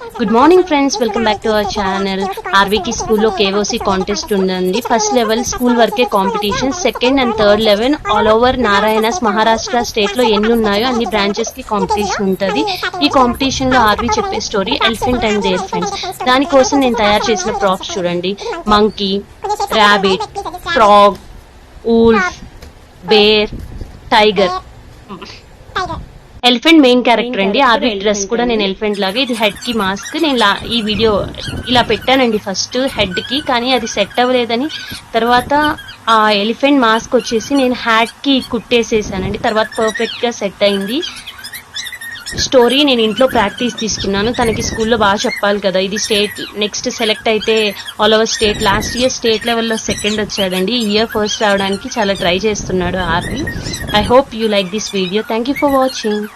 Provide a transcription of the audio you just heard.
Good morning friends welcome back to our channel ఆర్వీకి స్కూల్లో KOC contest ఉందండి. First level school వరకే competition second and third level all over Narayanas Maharashtra స్టేట్లో ఎన్ని ఉన్నాయో అన్ని బ్రాంచెస్కి competition ఉంటుంది. ఈ కాంపిటీషన్లో ఆర్వీ చెప్పే story elephant and their friends దానికోసం నేను తయారు చేసిన ప్రాప్స్ చూడండి. Monkey rabbit frog wolf bear tiger elephant main character అండి. ఆర్వీ డ్రెస్ కూడా నేను ఎలిఫెంట్ లాగా ఇది హెడ్కి మాస్క్ నేను లా ఈ వీడియో ఇలా పెట్టానండి ఫస్ట్ హెడ్కి కానీ అది సెట్ అవ్వలేదని. తర్వాత ఆ ఎలిఫెంట్ మాస్క్ వచ్చేసి నేను హ్యాట్కి కుట్టేసేసానండి. తర్వాత పర్ఫెక్ట్గా సెట్ అయింది. స్టోరీ నేను ఇంట్లో ప్రాక్టీస్ తీసుకున్నాను. తనకి స్కూల్లో బాగా చెప్పాలి కదా. ఇది స్టేట్ నెక్స్ట్ సెలెక్ట్ అయితే all over state. Last year state లెవెల్లో సెకండ్ వచ్చాడండి. ఈ ఇయర్ ఫస్ట్ రావడానికి చాలా ట్రై చేస్తున్నాడు Aarvi. I hope you like this video. Thank you for watching.